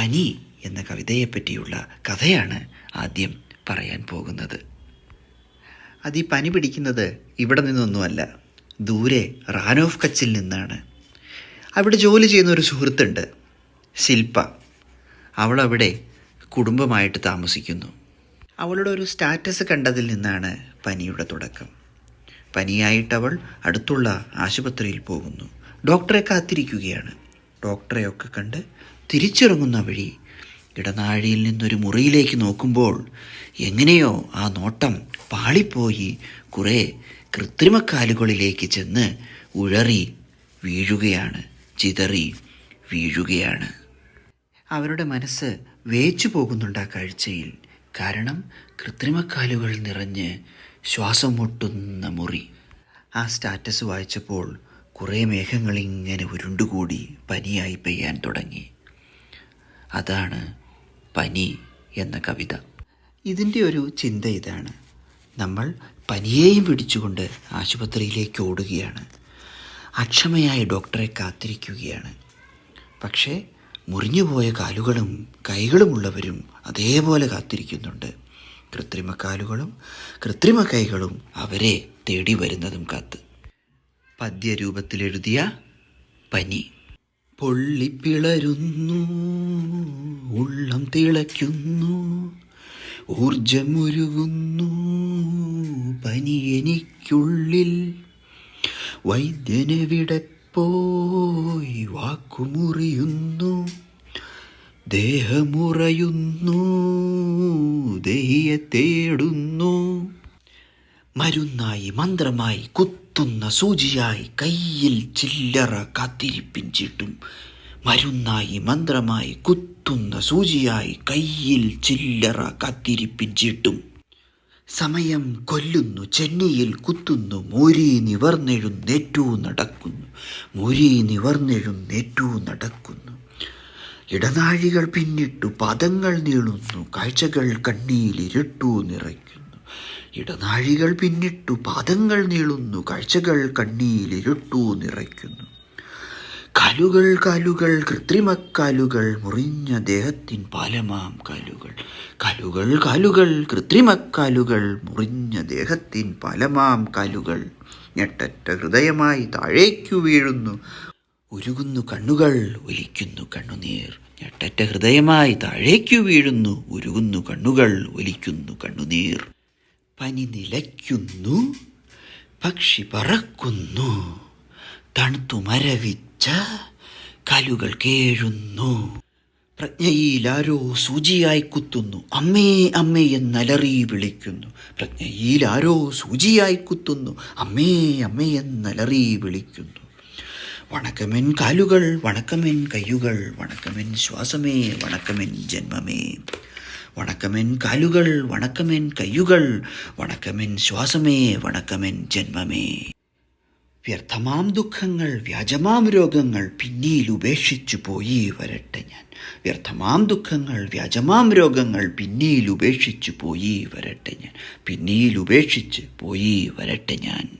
പനി എന്ന കവിതയെപ്പറ്റിയുള്ള കഥയാണ് ആദ്യം പറയാൻ പോകുന്നത്. അത് ഈ പനി പിടിക്കുന്നത് ഇവിടെ നിന്നൊന്നുമല്ല ദൂരെ റാനോഫ് കച്ചിൽ നിന്നാണ്. അവിടെ ജോലി ചെയ്യുന്ന ഒരു സുഹൃത്തുണ്ട് ശില്പ. അവളവിടെ കുടുംബമായിട്ട് താമസിക്കുന്നു. അവളുടെ ഒരു സ്റ്റാറ്റസ് കണ്ടതിൽ നിന്നാണ് പനിയുടെ തുടക്കം. പനിയായിട്ടവൾ അടുത്തുള്ള ആശുപത്രിയിൽ പോകുന്നു. ഡോക്ടറെ കാത്തിരിക്കുകയാണ്. ഡോക്ടറെയൊക്കെ കണ്ട് തിരിച്ചിറങ്ങുന്ന വഴി ഇടനാഴിയിൽ നിന്നൊരു മുറിയിലേക്ക് നോക്കുമ്പോൾ എങ്ങനെയോ ആ നോട്ടം പാളിപ്പോയി കുറേ കൃത്രിമക്കാലുകളിലേക്ക് ചെന്ന് ഉഴറി വീഴുകയാണ് ചിതറി വീഴുകയാണ്. അവരുടെ മനസ്സ് വേച്ചു പോകുന്നുണ്ട് ആ കാഴ്ചയിൽ. കാരണം കൃത്രിമക്കാലുകൾ നിറഞ്ഞ് ശ്വാസം മുട്ടുന്ന മുറി. ആ സ്റ്റാറ്റസ് വായിച്ചപ്പോൾ കുറേ മേഘങ്ങൾ ഇങ്ങനെ ഉരുണ്ടുകൂടി പനിയായി പെയ്യാൻ തുടങ്ങി. അതാണ് പനി എന്ന കവിത. ഇതിന്റെ ഒരു ചിന്ത ഇതാണ്. നമ്മൾ പനിയേയും പിടിച്ചുകൊണ്ട് ആശുപത്രിയിലേക്ക് ഓടുകയാണ്. അക്ഷമയായ ഡോക്ടറെ കാത്തിരിക്കുകയാണ്. പക്ഷേ മുറിഞ്ഞുപോയ കാലുകളും കൈകളുമുള്ളവരും അതേപോലെ കാത്തിരിക്കുന്നുണ്ട്. കൃത്രിമ കാലുകളും കൃത്രിമ കൈകളും അവരെ തേടി വരുന്നതും കാത്ത്. പദ്യരൂപത്തിലെഴുതിയ പനി. പൊള്ളിപ്പിളരുന്നു ഉള്ളം തിളയ്ക്കുന്നു ഊർജമുരുകുന്നു പനി എനിക്കുള്ളിൽ വൈദ്യനെവിടെ പോയി വാക്കുമുറിയുന്നു ദേഹമുറയുന്നു ദേഹിയെ തേടുന്നു. മരുന്നായി മന്ത്രമായി കുത്തുന്ന സൂചിയായി കയ്യിൽ ചില്ലറ കാത്തിരിപ്പിഞ്ചിട്ടും മരുന്നായി മന്ത്രമായി കുത്തുന്ന സൂചിയായി കയ്യിൽ ചില്ലറ കാത്തിരിപ്പിഞ്ചിട്ടും. സമയം കൊല്ലുന്നു ചെന്നിയിൽ കുത്തുന്നു മൂരി നിവർന്നെഴുന്നേറ്റു നടക്കുന്നു മൂരി നിവർന്നെഴുന്നേറ്റു നടക്കുന്നു. ഇടനാഴികൾ പിന്നിട്ടു പാദങ്ങൾ നീളുന്നു കാഴ്ചകൾ കണ്ണിയിലിരുട്ടു നിറയ്ക്കുന്നു. ഇടനാഴികൾ പിന്നിട്ടു പാദങ്ങൾ നീളുന്നു കാഴ്ചകൾ കണ്ണിയിലിരുട്ടു നിറയ്ക്കുന്നു. കാലുകൾ കാലുകൾ കൃത്രിമക്കാലുകൾ മുറിഞ്ഞ ദേഹത്തിൻ പാലമാം കാലുകൾ. കാലുകൾ കാലുകൾ കൃത്രിമക്കാലുകൾ മുറിഞ്ഞ ദേഹത്തിൻ പാലമാം കാലുകൾ. ഞെട്ടറ്റ ഹൃദയമായി താഴേക്കു വീഴുന്നു. ഉരുകുന്നു കണ്ണുകൾ ഒലിക്കുന്നു കണ്ണുനീർ. ഞെട്ടറ്റ ഹൃദയമായി താഴേക്കു വീഴുന്നു. ഉരുകുന്നു കണ്ണുകൾ ഒലിക്കുന്നു കണ്ണുനീർ. പനി നിലയ്ക്കുന്നു പക്ഷി പറക്കുന്നു തണുത്തു മരവിച്ച കാലുകൾ കേഴുന്നു. പ്രജ്ഞയിലാരോ സൂചിയായി കുത്തുന്നു അമ്മേ അമ്മേ എന്നലറി വിളിക്കുന്നു. പ്രജ്ഞയിലാരോ സൂചിയായി കുത്തുന്നു അമ്മേ അമ്മേ എന്നലറി വിളിക്കുന്നു. വണക്കമെൻ കാലുകൾ വണക്കമെൻ കയ്യുകൾ വണക്കമെൻ ശ്വാസമേ വണക്കമെൻ ജന്മമേ. വണക്കമെൻ കാലുകൾ വണക്കമെൻ കയ്യുകൾ വണക്കമെൻ ശ്വാസമേ വണക്കമെൻ ജന്മമേ. വ്യർത്ഥമാം ദുഃഖങ്ങൾ വ്യാജമാം രോഗങ്ങൾ പിന്നീൽ ഉപേക്ഷിച്ചു പോയി വരട്ടെ ഞാൻ. വ്യർത്ഥമാം ദുഃഖങ്ങൾ വ്യാജമാം രോഗങ്ങൾ പിന്നീൽ ഉപേക്ഷിച്ചു പോയി വരട്ടെ ഞാൻ. പിന്നീൽ ഉപേക്ഷിച്ച് പോയി വരട്ടെ ഞാൻ.